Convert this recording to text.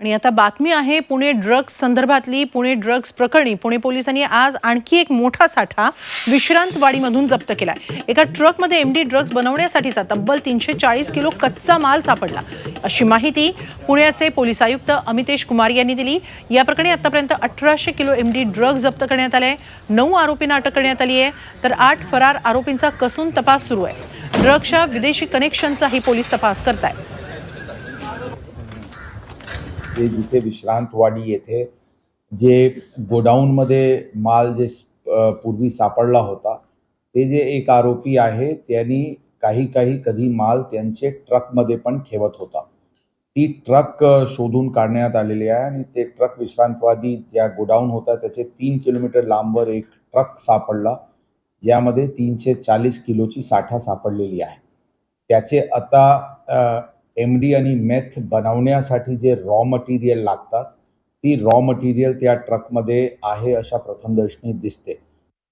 आणि आता बातमी आहे पुणे ड्रग्ज संदर्भातली पुणे ड्रग्ज प्रकरणी. पुणे पोलिसांनी आज आणखी एक मोठा साठा विश्रांतवाडीमधून जप्त केलाय. एका ट्रकमध्ये एम डी ड्रग्ज बनवण्यासाठीचा तब्बल तीनशे चाळीस किलो कच्चा माल सापडला. अशी माहिती पुण्याचे पोलीस आयुक्त अमितेश कुमार यांनी दिली. या प्रकरणी आतापर्यंत अठराशे किलो एम डी ड्रग्ज जप्त करण्यात आले. नऊ आरोपींना अटक करण्यात आली आहे. तर आठ फरार आरोपींचा कसून तपास सुरू आहे. ड्रग्जच्या विदेशी कनेक्शनचाही पोलीस तपास करत आहेत ते जिथे विश्रांतवाडी येथे जे गोडाऊनमध्ये माल जे पूर्वी सापडला होता ते जे एक आरोपी आहे त्यांनी काही काही कधी माल त्यांचे ट्रकमध्ये पण ठेवत होता. ती ट्रक शोधून काढण्यात आलेली आहे आणि ते ट्रक विश्रांतवादी ज्या गोडाऊन होता त्याचे तीन किलोमीटर लांबवर एक ट्रक सापडला ज्यामध्ये तीनशे चाळीस किलोची साठा सापडलेली आहे. त्याचे आता एम डी आणि मेथ बनवण्यासाठी जे रॉ मटेरियल लागतात ती रॉ मटेरियल त्या ट्रकमध्ये आहे अशा प्रथमदर्शनी दिसते.